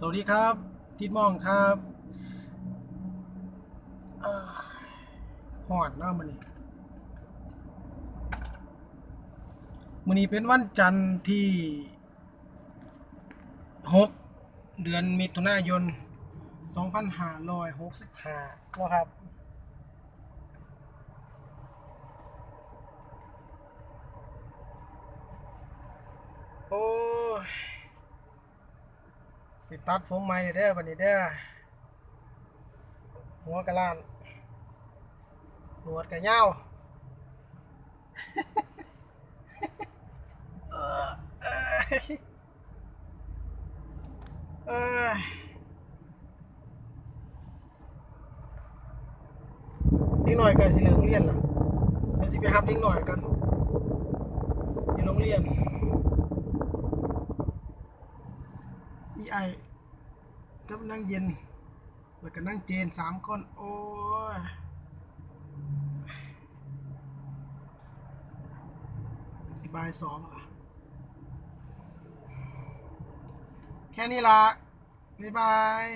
สวัสดีครับทิดมองครับอ่าหอดเนาะมันนี่มันนี้เป็นวันจันทร์ที่หกเดือนมิถุนายน 2565นาะครับ โอ้ย สิตัดผมใหม่เด้อบัดนี้เด้อหัวกะล้านหนวดกะยาวเออเอ้ยเอ้ยอีกหน่อยก็สิเหลิกเรียนล่ะเดี๋ยวสิไปหับอีกหน่อยกันอยู่โรงเรียน อีไอกับนั่งเย็น แล้วก็นั่งเจนสามคน โอ้ยสิบายสองอะ แค่นี้ละบ๊ายบาย